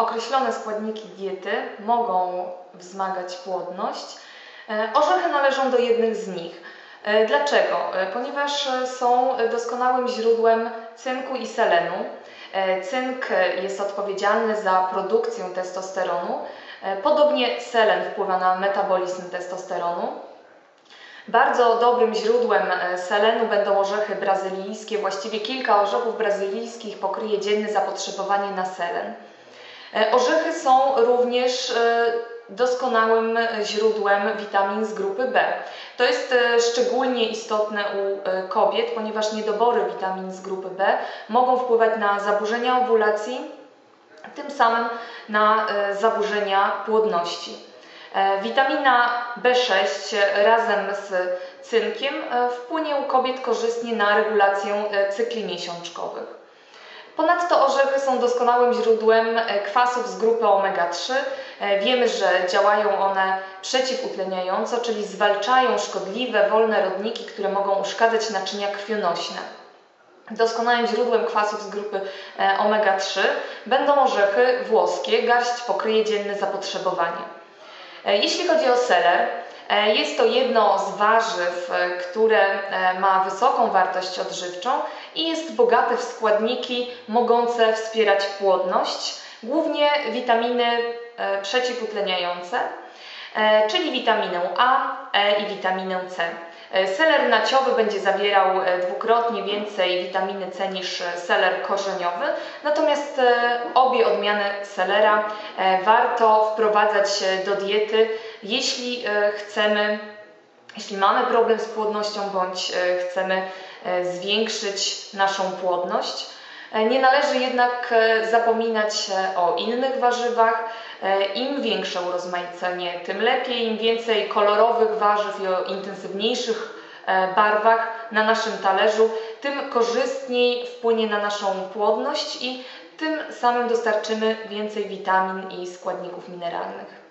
określone składniki diety mogą wzmagać płodność. E, Orzechy należą do jednych z nich. E, Dlaczego? E, Ponieważ są doskonałym źródłem cynku i selenu. Cynk jest odpowiedzialny za produkcję testosteronu. Podobnie selen wpływa na metabolizm testosteronu. Bardzo dobrym źródłem selenu będą orzechy brazylijskie. Właściwie kilka orzechów brazylijskich pokryje dzienne zapotrzebowanie na selen. E, Orzechy są również e, doskonałym źródłem witamin z grupy B. To jest e, szczególnie istotne u kobiet, ponieważ niedobory witamin z grupy B mogą wpływać na zaburzenia owulacji, tym samym na zaburzenia płodności. Witamina B6 razem z cynkiem wpłynie u kobiet korzystnie na regulację cykli miesiączkowych. Ponadto orzechy są doskonałym źródłem e, kwasów z grupy omega-3. E, Wiemy, że działają one przeciwutleniająco, czyli zwalczają szkodliwe, wolne rodniki, które mogą uszkadzać naczynia krwionośne. Doskonałym źródłem kwasów z grupy e, omega-3 będą orzechy włoskie, garść pokryje dzienne zapotrzebowanie. Jeśli chodzi o seler, jest to jedno z warzyw, które ma wysoką wartość odżywczą i jest bogate w składniki mogące wspierać płodność, głównie witaminy e, przeciwutleniające, e, czyli witaminę A, E i witaminę C. E, Seler naciowy będzie zawierał dwukrotnie więcej witaminy C niż seler korzeniowy, natomiast obie odmiany selera warto wprowadzać do diety, jeśli chcemy, jeśli mamy problem z płodnością bądź e, chcemy e, zwiększyć naszą płodność. E, Nie należy jednak zapominać o innych warzywach. Im większe urozmaicenie, tym lepiej. Im więcej kolorowych warzyw i o intensywniejszych barwach na naszym talerzu, tym korzystniej wpłynie na naszą płodność i tym samym dostarczymy więcej witamin i składników mineralnych.